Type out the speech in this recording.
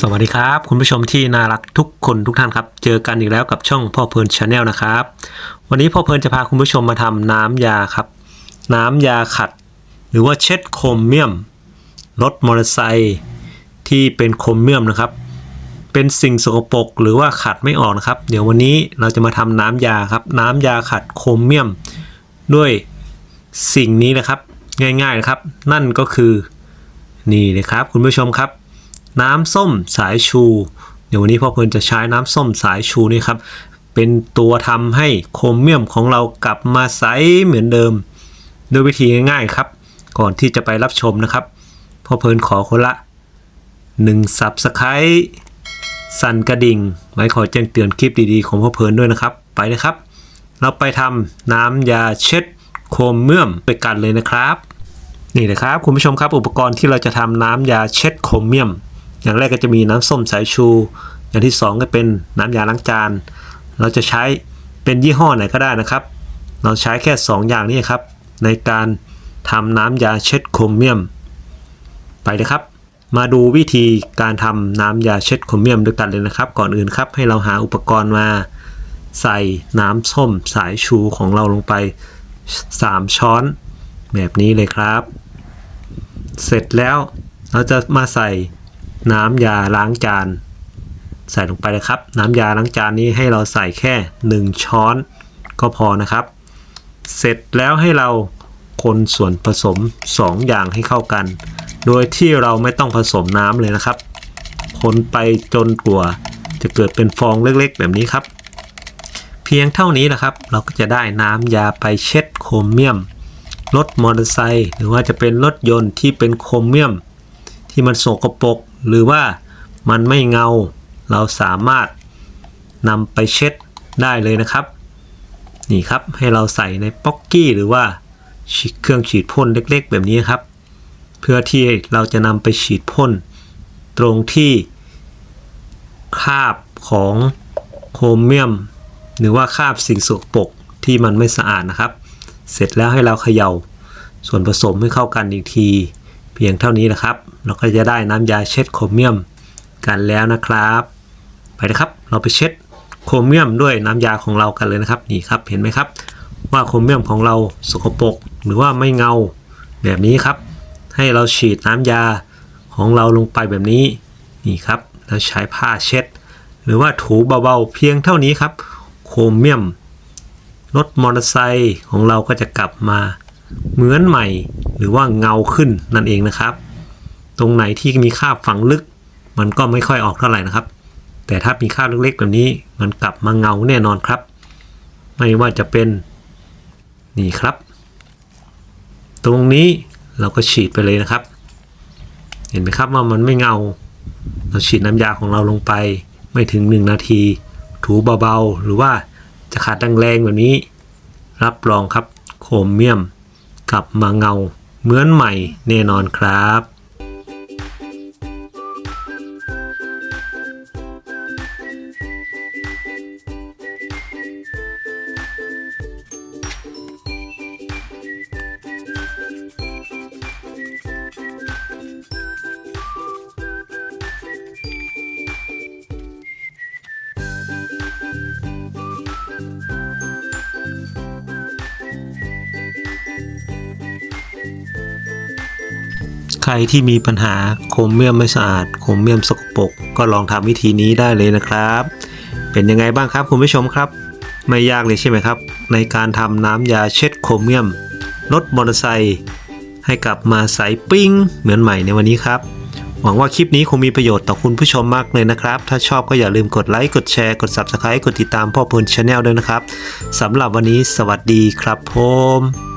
สวัสดีครับ คุณผู้ชมที่น่ารักทุกคนทุกท่านครับ เจอกันอีกแล้วกับช่องพ่อเพลินชาแนลนะครับ วันนี้พ่อเพลินจะพาคุณผู้ชมมาทำน้ำยาครับ น้ำยาขัด หรือว่าเช็ดโครเมียมรถมอเตอร์ไซค์ที่เป็นโครเมียมนะครับ เป็นสิ่งสกปรกหรือว่าขัดไม่ออกนะครับ เดี๋ยววันนี้เราจะมาทำน้ำยาครับ น้ำยาขัดโครเมียม ด้วยสิ่งนี้นะครับ ง่ายๆนะครับ นั่นก็คือนี่เลยครับ คุณผู้ชมครับ น้ำส้มสายชู เดี๋ยววันนี้พ่อเพลินจะใช้น้ำส้มสายชูนี่ครับ เป็นตัวทำให้โครเมียมของเรากลับมาใสเหมือนเดิม โดยวิธีง่ายๆครับ ก่อนที่จะไปรับชมนะครับ พ่อเพลินขอคนละ1 Subscribe สั่นกระดิ่ง ไว้ขอแจ้งเตือนคลิปดีๆ ของพ่อเพลินด้วยนะครับ ไปเลยครับ เราไปทำน้ำยาเช็ดโครเมียมไปกันเลยนะครับนี่นะครับคุณผู้ชมครับอุปกรณ์ที่เราจะทำน้ำยาเช็ดโครเมียม อย่างแรกก็จะมีน้ำส้มสายชู อย่างที่สองก็เป็นน้ำยาล้างจาน เราจะใช้เป็นยี่ห้อไหนก็ได้นะครับ เราใช้แค่ 2 อย่างนี้ครับ ในการทำน้ำยาเช็ดโครเมียม ไปเลยครับ มาดูวิธีการทำน้ำยาเช็ดโครเมียมด้วยกันเลยนะครับ ก่อนอื่นครับให้เราหาอุปกรณ์มาใส่น้ำส้มสายชูของเราลงไป 3 ช้อน แบบนี้เลยครับ เสร็จแล้วเราจะมาใส่ น้ำยาล้างจาน ใส่ลงไปเลยครับ น้ำยาล้างจานนี้ให้เราใส่แค่ 1 ช้อนก็พอนะครับ เสร็จแล้วให้เราคนส่วนผสม 2 อย่างให้เข้ากัน โดยที่เราไม่ต้องผสมน้ำเลยนะครับ คนไปจนกว่าจะเกิดเป็นฟองเล็กๆ แบบนี้ครับ เพียงเท่านี้นะครับ เราก็จะได้น้ำยาไปเช็ดโครเมียมรถมอเตอร์ไซค์หรือว่าจะเป็นรถยนต์ที่เป็นโครเมียม ที่มันโสกปรก หรือว่ามันไม่เงา เราสามารถนำไปเช็ดได้เลยนะครับ นี่ครับให้เราใส่ในป๊อกกี้หรือว่าเครื่องฉีดพ่นเล็กๆ แบบนี้ครับ เพื่อที่เราจะนำไปฉีดพ่นตรงที่คราบของโครเมียม หรือว่าคราบสิ่งสกปรกที่มันไม่สะอาดนะครับ เสร็จแล้วให้เราเขย่าส่วนผสมให้เข้ากันอีกที เพียงเท่านี้นะครับ เราก็จะได้น้ำยาเช็ดโครเมียมกันแล้วนะครับ ไปนะครับ เราไปเช็ดโครเมียมด้วยน้ำยาของเรากันเลยนะครับนี่ครับเห็นไหมครับ ว่าโครเมียมของเราสกปรกหรือว่าไม่เงาแบบนี้ครับ ให้เราฉีดน้ำยาของเราลงไปแบบนี้นี่ครับแล้วใช้ผ้าเช็ด หรือว่าถูเบาๆเพียงเท่านี้ครับ โครเมียมรถมอเตอร์ไซค์ของเราก็จะกลับมาเหมือนใหม่ หรือว่าเงาขึ้นนั่นเองนะครับ ตรงไหนที่มีคราบฝังลึก มันก็ไม่ค่อยออกเท่าไหร่นะครับ แต่ถ้ามีคราบเล็กๆแบบนี้มันกลับมาเงาแน่นอนครับ ไม่ว่าจะเป็นนี่ครับ ตรงนี้เราก็ฉีดไปเลยนะครับ เห็นไหมครับว่ามันไม่เงา เราฉีดน้ำยาของเราลงไป ไม่ถึง 1 นาที ถูเบาๆ หรือว่าจะขัดแรงๆแบบนี้ รับรองครับ โครเมียมกลับมาเงา เหมือนใหม่แน่นอนครับ ใครที่มีปัญหาโครเมียมไม่สะอาดโครเมียมสกปรกก็ลองทำวิธีนี้ได้เลยนะครับ เป็นยังไงบ้างครับคุณผู้ชมครับ ไม่ยากเลยใช่ไหมครับ ในการทำน้ำยาเช็ดโครเมียมรถมอเตอร์ไซค์ให้กลับมาใสปิ้งเหมือนใหม่ในวันนี้ครับ หวังว่าคลิปนี้คงมีประโยชน์ต่อคุณผู้ชมมากเลยนะครับ ถ้าชอบก็อย่าลืมกดไลค์กดแชร์กด Subscribe กดติดตามพ่อพลชาแนลด้วยนะครับสำหรับวันนี้สวัสดีครับผม